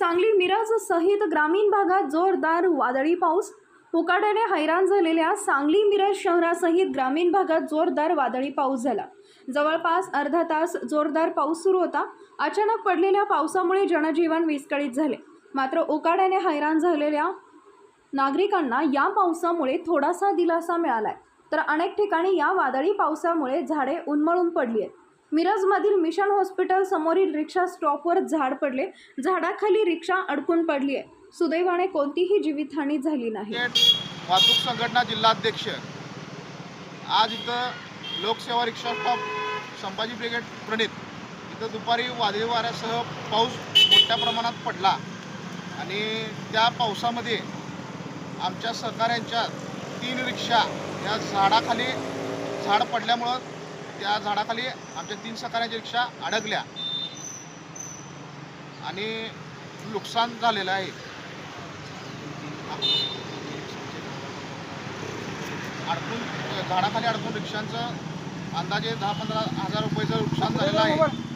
सांगली मिरज सहित ग्रामीण भागात जोरदार वादळी पाऊस. उकाड्याने हैराण झालेल्या सांगली मिरज शहरासहित ग्रामीण भागात जोरदार वादळी पाऊस झाला. जवळपास अर्धा तास जोरदार पाऊस सुरू होता. अचानक पडलेल्या पावसामुळे जनजीवन विस्कळीत झाले. मात्र उकाड्याने हैराण झालेल्या नागरिकांना या पावसामुळे थोडासा दिलासा मिळालाय. तर अनेक ठिकाणी या वादळी पावसामुळे झाडे उन्मळून पडली आहेत. मिरजमधील मिशन हॉस्पिटल समोरील रिक्षा स्टॉपवर झाड पडले. झाडाखाली रिक्षा अडकून पडली आहे. सुदैवाने कोणतीही जीवितहानी झाली नाही. वाहतूक संघटना जिल्हाध्यक्ष. आज इथं लोकसेवा रिक्षा स्टॉप संभाजी ब्रिगेड प्रणित. इथं दुपारी वादळी वाऱ्यासह पाऊस मोठ्या प्रमाणात पडला. आणि त्या पावसामध्ये आमच्या सहकाऱ्यांच्या तीन रिक्षा या झाडाखाली झाड पडल्यामुळं त्या झाडाखाली आमच्या तीन सकाऱ्यांच्या रिक्षा अडकल्या. आणि नुकसान झालेलं आहे. अडकून झाडाखाली अडकून रिक्षांचं अंदाजे दहा पंधरा हजार रुपयेचं नुकसान झालेलं आहे.